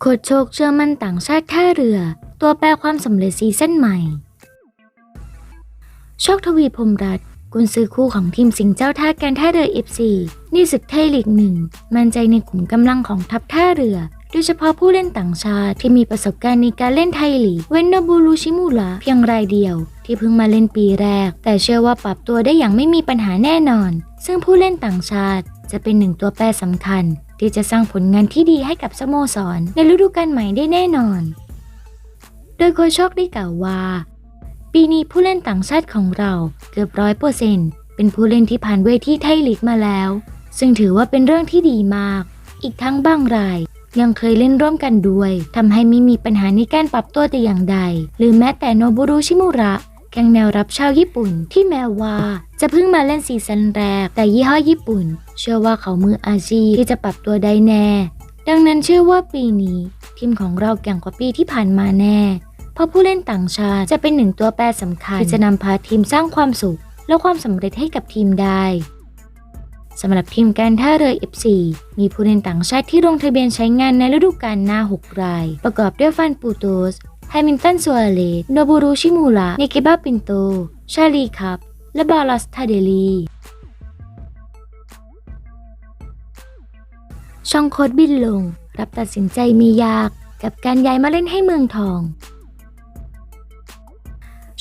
โคชโชคเชื่อมั่นต่างชาติท่าเรือ ตัวแปรความสำเร็จซีซั่นใหม่ โชคทวีพรมรัตน์กุนซือคู่ของทีมสิงห์เจ้าท่าการท่าเรือ FC นี่ศึกไทยลีกหนึ่ง มั่นใจในขุมกำลังของทัพท่าเรือ โดยเฉพาะผู้เล่นต่างชาติที่มีประสบการณ์ในการเล่นไทยลีก เวนนบูรุชิมุระเพียงรายเดียว ที่เพิ่งมาเล่นปีแรก แต่เชื่อว่าปรับตัวได้อย่างไม่มีปัญหาแน่นอน ซึ่งผู้เล่นต่างชาติจะเป็นหนึ่งตัวแปรสำคัญ ที่จะสร้างผลงานที่ดีให้กับสโมสร ในฤดูกาลใหม่ได้แน่นอน โดยโค้ชโชคได้กล่าวว่า ปีนี้ผู้เล่นต่างชาติของเราเกือบร้อยเปอร์เซ็นต์เป็นผู้เล่นที่ผ่านเวทีไทยลีกมาแล้ว ซึ่งถือว่าเป็นเรื่องที่ดีมาก อีกทั้งบางรายยังเคยเล่นร่วมกันด้วย ทำให้ไม่มีปัญหาในการปรับตัวแต่อย่างใด หรือแม้แต่โนบุรุชิมุระ แกงแนวรับชาวญี่ปุ่นที่แม้ว่าจะเพิ่งมาเล่นซีซั่นแรก แต่ยี่ห้อญี่ปุ่น เชื่อว่าเขามืออาชีพที่จะปรับตัวได้แน่ ดังนั้นเชื่อว่าปีนี้ ทีมของเราแก่งกว่าปีที่ผ่านมาแน่ เพราะผู้เล่นต่างชาติจะเป็นหนึ่งตัวแปรสำคัญที่จะนำพาทีมสร้างความสุข และความสำเร็จให้กับทีมได้สำหรับทีมการท่าเรือ F4 มีผู้เล่นต่างชาติที่ลงทะเบียนใช้งานในฤดูกาลหน้า 6 ราย ประกอบด้วยฟันปูโตส แฮมิลตันซัวเลสโนบูรุชิมูระนิกิบาปินโต ชาลีคับ และบาลัสทาเดลีช่องโคดบินลง รับตัดสินใจมียาก กับการย้ายมาเล่นให้เมืองทอง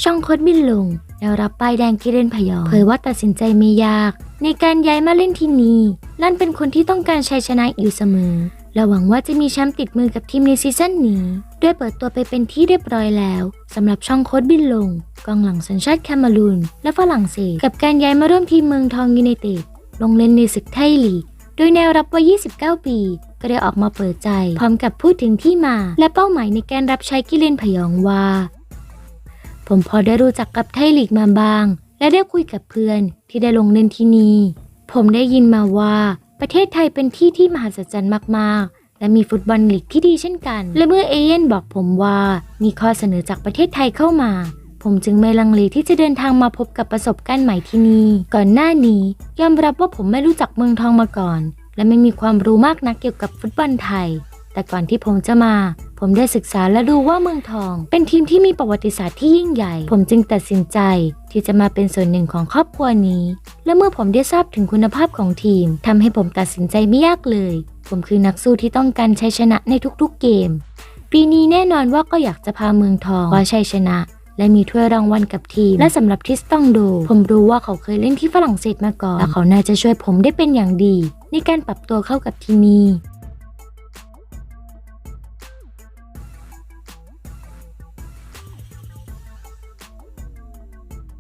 ช่องโคดบินลงแนวรับป้ายแดงกิเรนพยองเผยว่าตัดสินใจไม่ยาก ในการย้ายมาเล่นที่นี่ลั่นเป็นคนที่ต้องการชัยชนะอยู่เสมอ และหวังว่าจะมีแชมป์ติดมือกับทีมในซีซั่นนี้ ด้วยเปิดตัวไปเป็นที่เรียบร้อยแล้วสำหรับช่องโคดบินลง กองหลังสัญชาติแคนารูนและฝรั่งเศส กับการย้ายมาร่วมทีมเมืองทองยูไนเต็ดลงเล่นในศึกไทยลีก โดยแนวรับวัย 29 ปี ก็ได้ออกมาเปิดใจ พร้อมกับพูดถึงที่มา และเป้าหมายในการรับใช้กิเลนพยองว่า ผมพอได้รู้จักกับไทยลีกมาบ้าง และได้คุยกับเพื่อนที่ได้ลงเล่นที่นี่ผมได้ยินมาว่า ประเทศไทยเป็นที่ที่มหัศจรรย์มาก ๆและมีฟุตบอลลีกที่ดีเช่นกัน และเมื่อเอเย่นบอกผมว่ามีข้อเสนอจากประเทศไทยเข้ามา ผมจึงไม่ลังเลที่จะเดินทางมาพบกับประสบการณ์ใหม่ที่นี่ ก่อนหน้านี้ยอมรับว่าผมไม่รู้จักเมืองทองมาก่อน และไม่มีความรู้มากนักเกี่ยวกับฟุตบอลไทย แต่ก่อนที่ผมจะมา ผมได้ศึกษาและรู้ว่าเมืองทอง เป็นทีมที่มีประวัติศาสตร์ที่ยิ่งใหญ่ ผมจึงตัดสินใจที่จะมาเป็นส่วนหนึ่งของครอบครัวนี้ และเมื่อผมได้ทราบถึงคุณภาพของทีมทำให้ผมตัดสินใจไม่ยากเลย ผมคือนักสู้ที่ต้องการชัยชนะในทุกๆเกม ปีนี้แน่นอนว่าก็อยากจะพาเมืองทองคว้าชัยชนะและมีถ้วยรางวัลกับทีม และสำหรับทิสตองโดผมรู้ว่าเขาเคยเล่นที่ฝรั่งเศสมาก่อน และเขาน่าจะช่วยผมได้เป็นอย่างดี ในการปรับตัวเข้ากับที่นี่